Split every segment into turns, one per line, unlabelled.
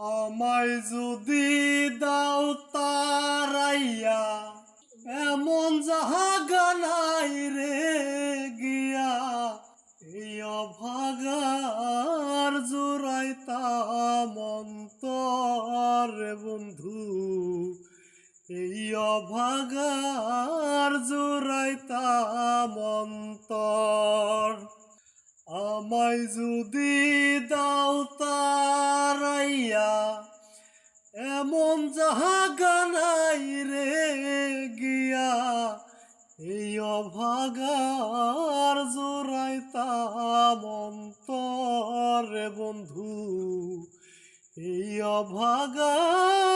আমায় যদি দাও তারাইয়া, এমন জাহাগা নাই রে গিয়া। এই অভাগার জোড়াইতাম অন্তর বন্ধু, এই অভাগার জোড়াইতাম অন্তর। আমায় যদি দাও তারাইয়া এমন জাহাগা রে গিয়া, এই অভাগার জোড়াইতাম অন্তরে বন্ধু। এই অভাগার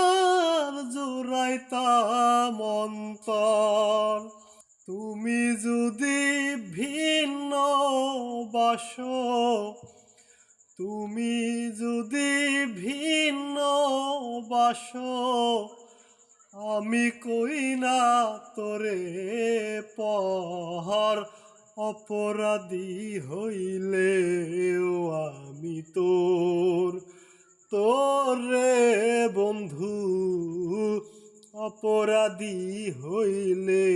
জোড়াইতাম অন্তর। তুমি যদি ভিন্ন বাস, তুমি যদি ভিন্ন বাস আমি কই না তোরে পর অপরাধী হইলে আমি তোর। তোরে বন্ধু, অপরাধী হইলে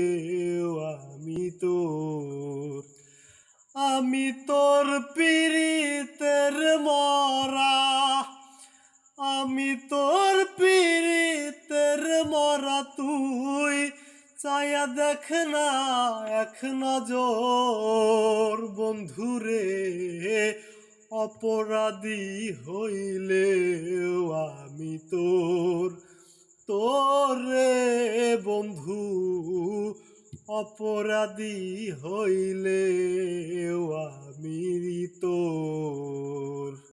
আমি তোর। আমি তোর পীড়িতের মরা আমি তোর পীড়িতের মরা তুই। চায়া দেখ না, এক নজর বন্ধুরে, অপরাধী হইলে আমি তোর, তোরে বন্ধু। অপরাধী হইলে